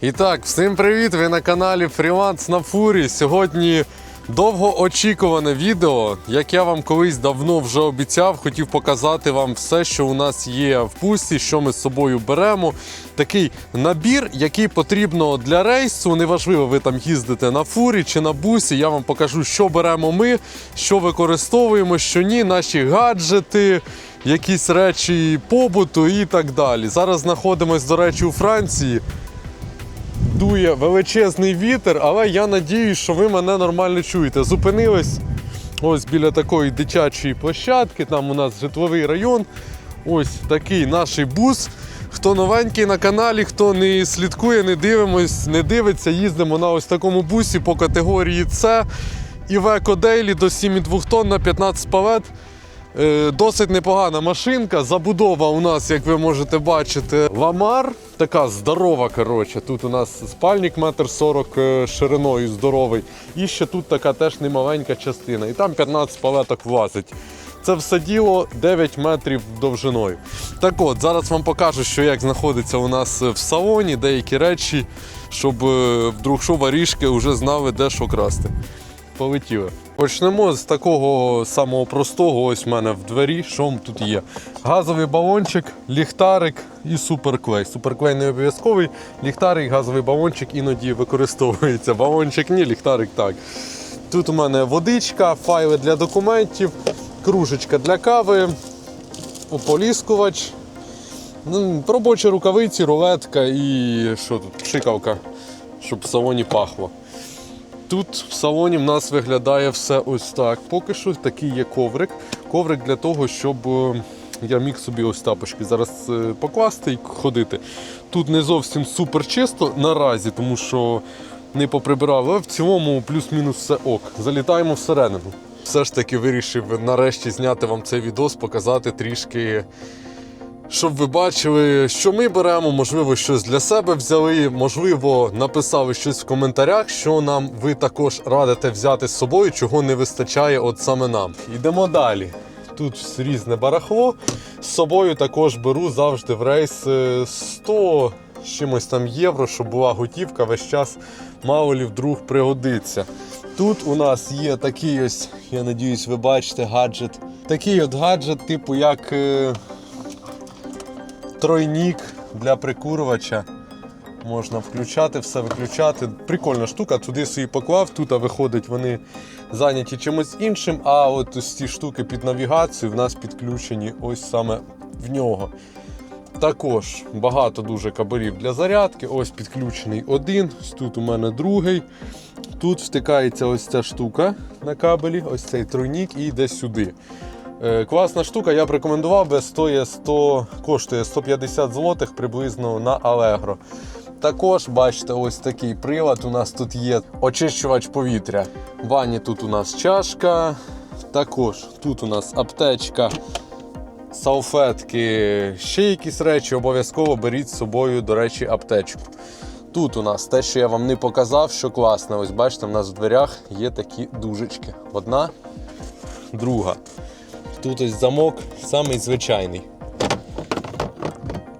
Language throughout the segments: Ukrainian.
І так, всім привіт! Ви на каналі Фріланс на Фурі. Сьогодні довгоочікуване відео. Як я вам колись давно вже обіцяв, хотів показати вам все, що у нас є в пусті, що ми з собою беремо. Такий набір, який потрібно для рейсу. Неважливо, ви там їздите на фурі чи на бусі. Я вам покажу, що беремо ми, що використовуємо, що ні, наші гаджети. Якісь речі побуту і так далі. Зараз знаходимося, до речі, у Франції дує величезний вітер, але я надіюсь, що ви мене нормально чуєте. Зупинились ось біля такої дитячої площадки, там у нас житловий район. Ось такий наш бус. Хто новенький на каналі, хто не слідкує, не дивимось, не дивиться, їздимо на ось такому бусі по категорії С. Iveco Daily до 7,2 тонн на 15 палет. Е, Досить непогана машинка. Забудова у нас, як ви можете бачити, ламар. Така здорова. коротше. Тут у нас спальник метр сорок е, шириною здоровий. І ще тут така теж немаленька частина. І там 15 палеток влазить. Це все діло 9 метрів довжиною. Так от, зараз вам покажу, що як знаходиться у нас в салоні, деякі речі, щоб е, вдруг що варіжки вже знали, де що красти. Полетіли. Почнемо з такого самого простого. Ось в мене в двері. Що тут є? Газовий балончик, ліхтарик і суперклей. Суперклей не обов'язковий. Ліхтарик, газовий балончик іноді використовується. Балончик ні, ліхтарик так. Тут у мене водичка, файли для документів, кружечка для кави, ополіскувач, ну, робочі рукавиці, рулетка і що тут? Пшикавка, щоб в салоні пахло. Тут в салоні в нас виглядає все ось так. Поки що такий є коврик. Коврик для того, щоб е, я міг собі ось тапочки зараз е, покласти і ходити. Тут не зовсім супер чисто наразі, тому що не поприбирали, але в цілому плюс-мінус все ок. Залітаємо всередину. Все ж таки вирішив нарешті зняти вам цей відос, показати трішки щоб ви бачили, що ми беремо, можливо, щось для себе взяли, можливо, написали щось в коментарях, що нам ви також радите взяти з собою, чого не вистачає от саме нам. Йдемо далі. Тут різне барахло. З собою також беру завжди в рейс е, 100 з чимось там євро, щоб була готівка, весь час мало лі вдруг пригодиться. Тут у нас є такий ось, я надіюсь, ви бачите, гаджет. Такий от гаджет, типу як. Тройнік для прикурювача. Можна включати, все виключати. Прикольна штука, туди собі поклав, тут виходить, вони зайняті чимось іншим, а от ось ці штуки під навігацію в нас підключені ось саме в нього. Також багато дуже кабелів для зарядки. Ось підключений один, тут у мене другий. Тут втикається ось ця штука на кабелі, ось цей тройнік і йде сюди. Е, Класна штука, я б рекомендував би, стоїть 100, коштує 150 злотих приблизно на Allegro. Також бачите, ось такий прилад. У нас тут є очищувач повітря. В ванні тут у нас чашка. Також тут у нас аптечка, салфетки, ще якісь речі. Обов'язково беріть з собою, до речі, аптечку. Тут у нас те, що я вам не показав, що класне. Ось бачите, в нас в дверях є такі дужечки. Одна, друга. Тут ось замок, самий звичайний.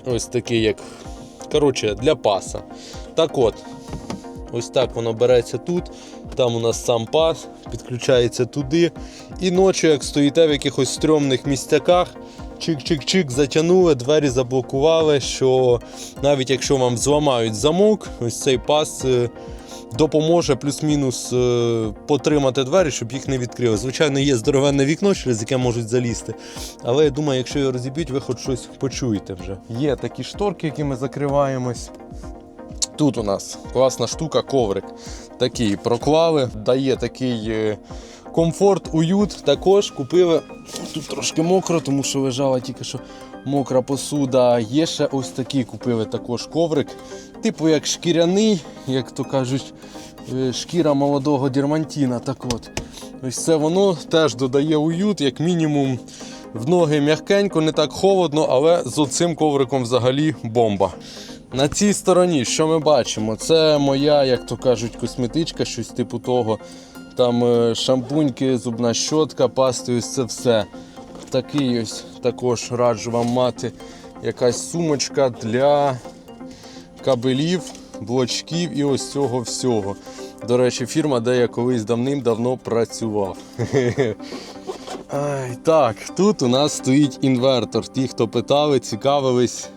Ось такий, як. Коротше, для паса. Так от, ось так воно береться тут. Там у нас сам пас, підключається туди. І ночі, як стоїте в якихось стрьомних місцяках, чик-чик-чик, затягнули, двері заблокували, що навіть якщо вам зламають замок, ось цей пас е, допоможе плюс-мінус е, потримати двері, щоб їх не відкрили. Звичайно, є здоровенне вікно, через яке можуть залізти. Але я думаю, якщо його розіб'ють, ви хоч щось почуєте вже. Є такі шторки, які ми закриваємось. Тут у нас класна штука, коврик. Такий проклали, дає такий е, комфорт, уют. Також купили. Тут трошки мокро, тому що лежала тільки що мокра посуда. Є ще ось такий купили також коврик. Типу як шкіряний, як то кажуть, е, шкіра молодого дірмантіна. Так от. Ось це воно теж додає уют, як мінімум. В ноги м'якенько, не так холодно, але з оцим ковриком взагалі бомба. На цій стороні, що ми бачимо? Це моя, як то кажуть, косметичка, щось типу того. Там е, шампуньки, зубна щотка, пасти, ось це все. Такий ось також раджу вам мати якась сумочка для кабелів. блочків і ось цього всього. До речі, фірма, де я колись давним-давно працював. Так, тут у нас стоїть інвертор. Ті, хто питали, цікавились.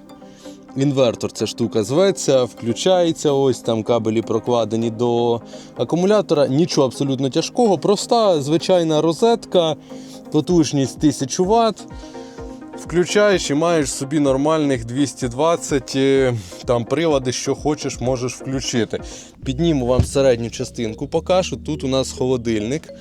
Інвертор ця штука зветься, включається, ось там кабелі прокладені до акумулятора. Нічого абсолютно тяжкого, проста звичайна розетка, потужність 1000 Вт. Включаєш і маєш собі нормальних 220 е, там прилади, що хочеш, можеш включити. Підніму вам середню частинку, покажу. Тут у нас холодильник.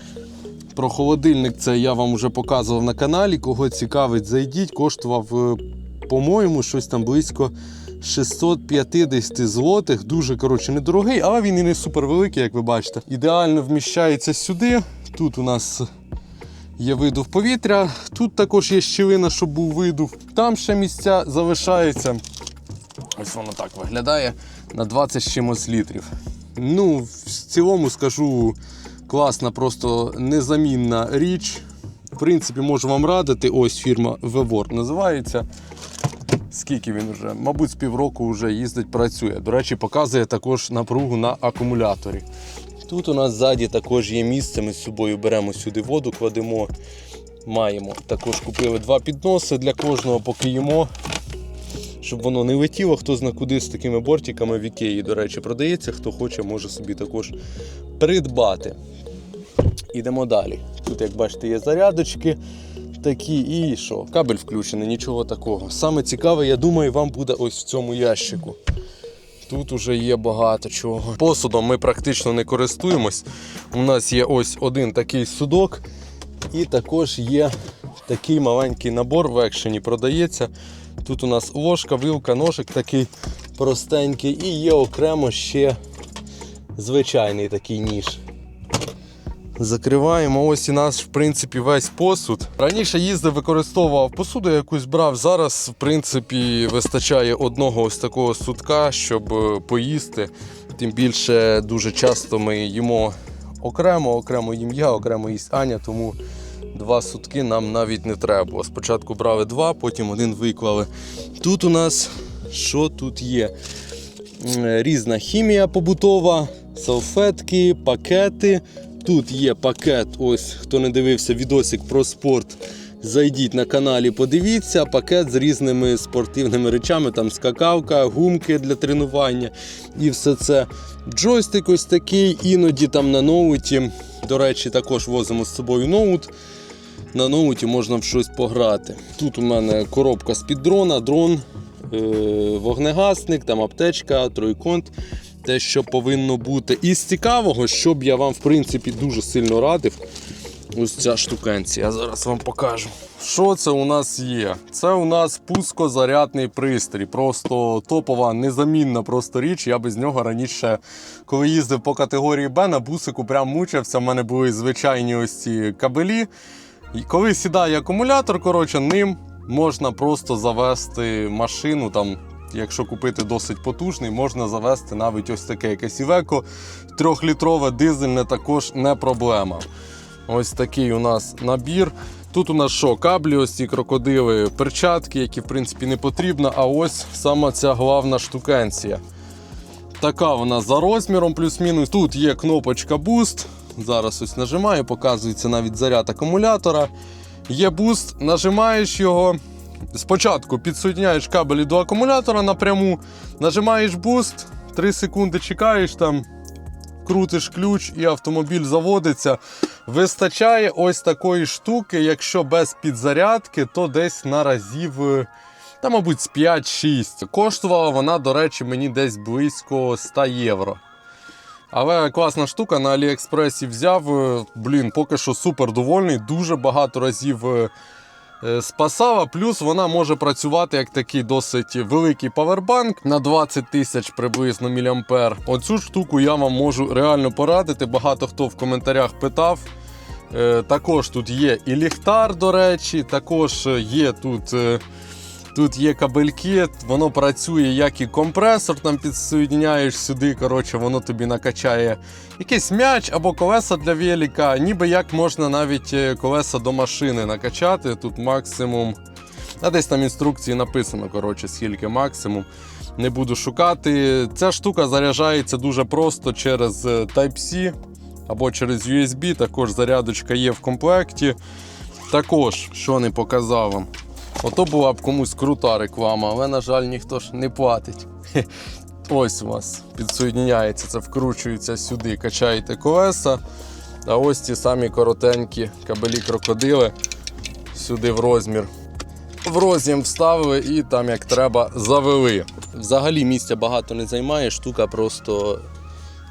Про холодильник це я вам вже показував на каналі. Кого цікавить, зайдіть. Коштував, е, по-моєму, щось там близько 650 злотих. Дуже коротше недорогий, але він і не супер великий, як ви бачите. Ідеально вміщається сюди. Тут у нас є видув повітря. Тут також є щілина, щоб був видув. Там ще місця залишаються. Ось воно так виглядає на 20 з чимось літрів. Ну, в цілому скажу, класна, просто незамінна річ. В принципі, можу вам радити. Ось фірма Vevor називається. Скільки він вже? Мабуть, з півроку вже їздить, працює. До речі, показує також напругу на акумуляторі. Тут у нас ззаді також є місце. Ми з собою беремо сюди воду, кладемо. Маємо. Також купили два підноси для кожного, поки їмо. Щоб воно не летіло, хто зна куди з такими бортиками в Ікеї, до речі, продається. Хто хоче, може собі також придбати. Ідемо далі. Тут, як бачите, є зарядочки такі і що? Кабель включений, нічого такого. Саме цікаве, я думаю, вам буде ось в цьому ящику. Тут уже є багато чого. Посудом ми практично не користуємось. У нас є ось один такий судок, і також є такий маленький набор в екшені продається. Тут у нас ложка, вилка, ножик такий простенький, і є окремо ще звичайний такий ніж. Закриваємо. Ось і наш, в принципі, весь посуд. Раніше їздив, використовував посуду, якусь брав. Зараз, в принципі, вистачає одного ось такого судка, щоб е, поїсти. Тим більше дуже часто ми їмо окремо, окремо їм я, окремо їсть Аня, тому два сутки нам навіть не треба. Спочатку брали два, потім один виклали. Тут у нас що тут є? Різна хімія побутова, салфетки, пакети. Тут є пакет, ось хто не дивився відосик про спорт. Зайдіть на каналі, подивіться, пакет з різними спортивними речами, там скакалка, гумки для тренування і все це. Джойстик ось такий, іноді там на ноуті. До речі, також возимо з собою ноут. На ноуті можна в щось пограти. Тут у мене коробка з-під дрона, дрон, е, вогнегасник, там аптечка, тройконт. Те, що повинно бути. І з цікавого, що б я вам, в принципі, дуже сильно радив. Ось ця штукенція. Я зараз вам покажу. Що це у нас є? Це у нас пускозарядний пристрій. Просто топова, незамінна просто річ. Я без нього раніше, коли їздив по категорії Б, на бусику прям мучився. У мене були звичайні ось ці кабелі. І коли сідає акумулятор, коротше, ним можна просто завести машину там. Якщо купити досить потужний, можна завести навіть ось таке якесь Івеко. Трьохлітрове дизельне також не проблема. Ось такий у нас набір. Тут у нас що, каблі, ось ці крокодили, перчатки, які в принципі не потрібно. А ось сама ця головна штукенція. Така вона за розміром, плюс-мінус. Тут є кнопочка Boost. Зараз ось нажимаю, показується навіть заряд акумулятора. Є буст, нажимаєш його. Спочатку підсоединяєш кабелі до акумулятора напряму, нажимаєш буст, 3 секунди чекаєш там, крутиш ключ і автомобіль заводиться. Вистачає ось такої штуки, якщо без підзарядки, то десь на разів, е, та, мабуть, з 5-6. Коштувала вона, до речі, мені десь близько 100 євро. Але класна штука на Аліекспресі взяв. е, Блін, поки що супер довольний. Дуже багато разів е, е. Плюс вона може працювати як такий досить великий павербанк на 20 тисяч приблизно міліампер. Оцю штуку я вам можу реально порадити. Багато хто в коментарях питав. Е, Також тут є і ліхтар, до речі, також є тут. Тут є кабельки, воно працює як і компресор, там підсоєдняєш сюди, коротше, воно тобі накачає якийсь м'яч або колеса для велика, ніби як можна навіть е, колеса до машини накачати. Тут максимум. А десь там інструкції написано, коротше, скільки максимум. Не буду шукати. Ця штука заряджається дуже просто через е, Type-C або через USB. Також зарядочка є в комплекті. Також, що не показав вам. Ото була б комусь крута реклама, але, на жаль, ніхто ж не платить. Ось у вас підсоєдняється, це вкручується сюди, качаєте колеса. А ось ці самі коротенькі кабелі крокодили сюди в розмір. В роз'єм вставили і там як треба завели. Взагалі місця багато не займає, штука просто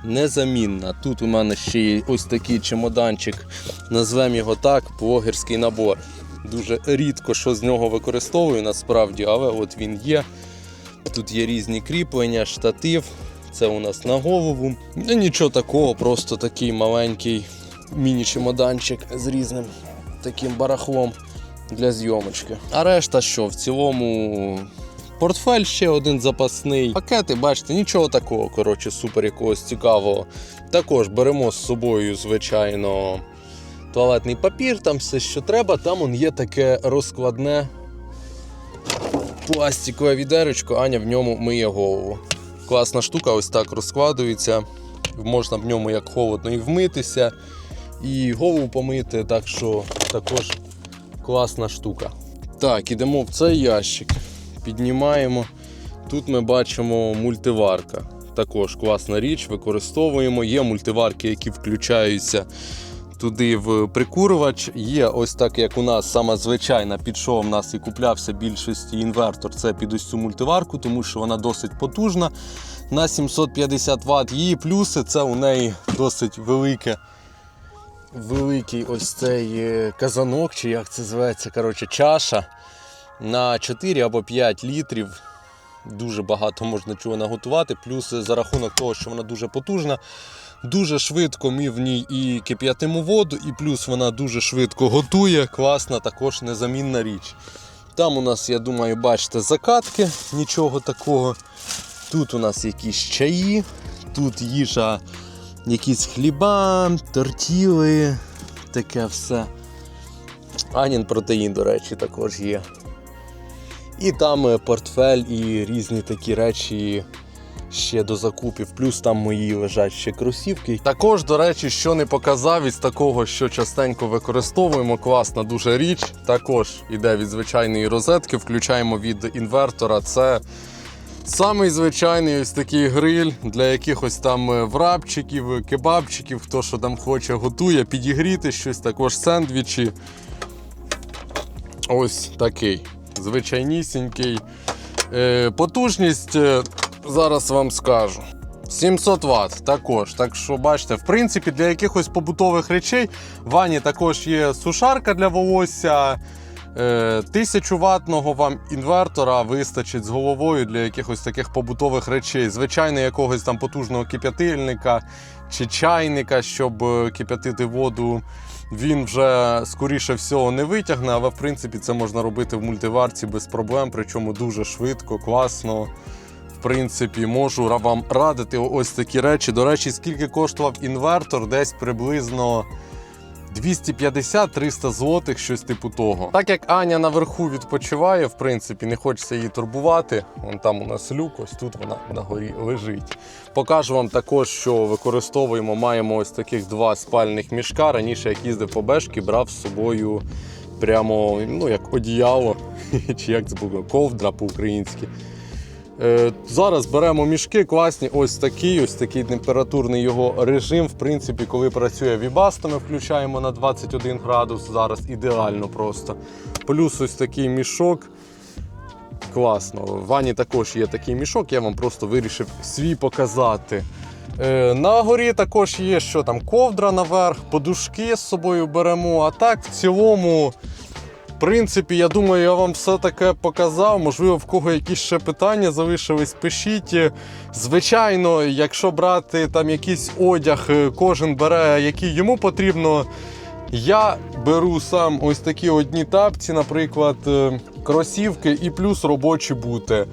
незамінна. Тут у мене ще є ось такий чемоданчик, назвемо його так, блогерський набор. Дуже рідко що з нього використовую насправді, але от він є. Тут є різні кріплення, штатив. Це у нас на голову. Ну, нічого такого, просто такий маленький міні-чемоданчик з різним таким барахлом для зйомочки. А решта що? В цілому портфель ще один запасний. Пакети, бачите, нічого такого, коротше, супер якогось цікавого. Також беремо з собою, звичайно, туалетний папір, там все, що треба. Там он є таке розкладне пластикове відеречко, Аня в ньому миє голову. Класна штука, ось так розкладується. Можна в ньому як холодно і вмитися, і голову помити, так що також класна штука. Так, ідемо в цей ящик. Піднімаємо. Тут ми бачимо мультиварка. Також класна річ, використовуємо. Є мультиварки, які включаються туди в прикурювач. Є ось так, як у нас сама звичайна під що нас і куплявся більшості інвертор. Це під ось цю мультиварку, тому що вона досить потужна на 750 Вт. Її плюси це у неї досить велике. Великий ось цей е, казанок, чи як це зветься, коротше, чаша на 4 або 5 літрів. Дуже багато можна чого наготувати. Плюс за рахунок того, що вона дуже потужна, дуже швидко ми в ній і кип'ятимо воду, і плюс вона дуже швидко готує. Класна, також незамінна річ. Там у нас, я думаю, бачите, закатки, нічого такого. Тут у нас якісь чаї, тут їжа, якісь хліба, тортіли, таке все. Анін протеїн, до речі, також є. І там е, портфель і різні такі речі ще до закупів. Плюс там мої лежать ще кросівки. Також, до речі, що не показав із такого, що частенько використовуємо, класна дуже річ. Також іде від звичайної розетки, включаємо від інвертора. Це самий звичайний ось такий гриль для якихось там е, врабчиків, кебабчиків, хто що там хоче, готує, підігріти щось, також сендвічі. Ось такий звичайнісінький. Е, потужність е, зараз вам скажу. 700 Вт також. Так що, бачите, в принципі, для якихось побутових речей в ванні також є сушарка для волосся. Е, 1000 ватного вам інвертора вистачить з головою для якихось таких побутових речей. Звичайно, якогось там потужного кип'ятильника чи чайника, щоб е, кип'ятити воду. Він вже скоріше всього не витягне, але в принципі це можна робити в мультиварці без проблем, причому дуже швидко, класно. В принципі, можу вам радити ось такі речі. До речі, скільки коштував інвертор, десь приблизно 250-300 злотих, щось типу того. Так як Аня наверху відпочиває, в принципі, не хочеться її турбувати. Вон там у нас люк, ось тут вона на горі лежить. Покажу вам також, що використовуємо, маємо ось таких два спальних мішка. Раніше, як їздив по бешки, брав з собою прямо ну, як одіяло, чи як це було, ковдра по-українськи. Е, Зараз беремо мішки класні, ось такий, ось такий температурний його режим. В принципі, коли працює Вібаста, ми включаємо на 21 градус. Зараз ідеально просто. Плюс ось такий мішок. Класно. В ванні також є такий мішок, я вам просто вирішив свій показати. Е, на горі також є що там, ковдра наверх, подушки з собою беремо. А так, в цілому, принципі, я думаю, я вам все таке показав. Можливо, в кого якісь ще питання залишились, пишіть. Звичайно, якщо брати там якийсь одяг, е, кожен бере, який йому потрібно. Я беру сам ось такі одні тапці, наприклад, е, кросівки і плюс робочі бути.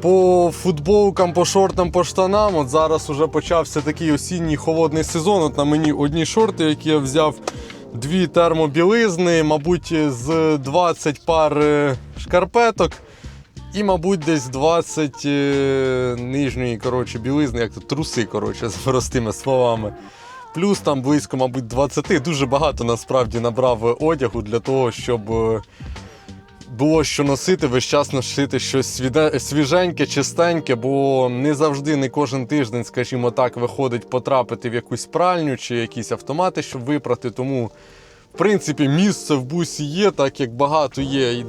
По футболкам, по шортам, по штанам. От зараз уже почався такий осінній холодний сезон. От на мені одні шорти, які я взяв, дві термобілизни, мабуть, з 20 пар е, шкарпеток. І, мабуть, десь 20 е, нижньої коротше, білизни, як то труси, коротше, з простими словами. Плюс там близько, мабуть, 20. Дуже багато насправді набрав одягу для того, щоб е, було що носити, весь час носити щось свіженьке, чистеньке, бо не завжди, не кожен тиждень, скажімо так, виходить потрапити в якусь пральню чи якісь автомати, щоб випрати. Тому, в принципі, місце в бусі є, так як багато є.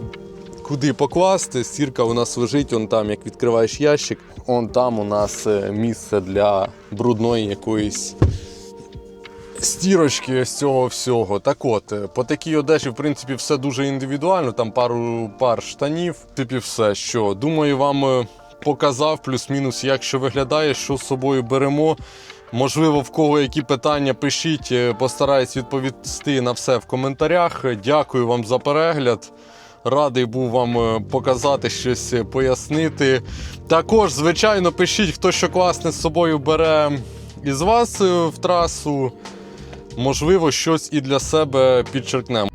Куди покласти? Стірка у нас лежить, он там, як відкриваєш ящик, он там у нас е, місце для брудної якоїсь стірочки з цього всього. Так от, е, по такій одежі, в принципі, все дуже індивідуально. Там пару пар штанів, принципі, все. Що думаю, вам е, показав плюс-мінус, як що виглядає, що з собою беремо. Можливо, в кого які питання пишіть, е, постараюсь відповісти на все в коментарях. Дякую вам за перегляд. Радий був вам показати щось, пояснити. Також, звичайно, пишіть, хто що класне з собою бере із вас в трасу. Можливо, щось і для себе підчеркнемо.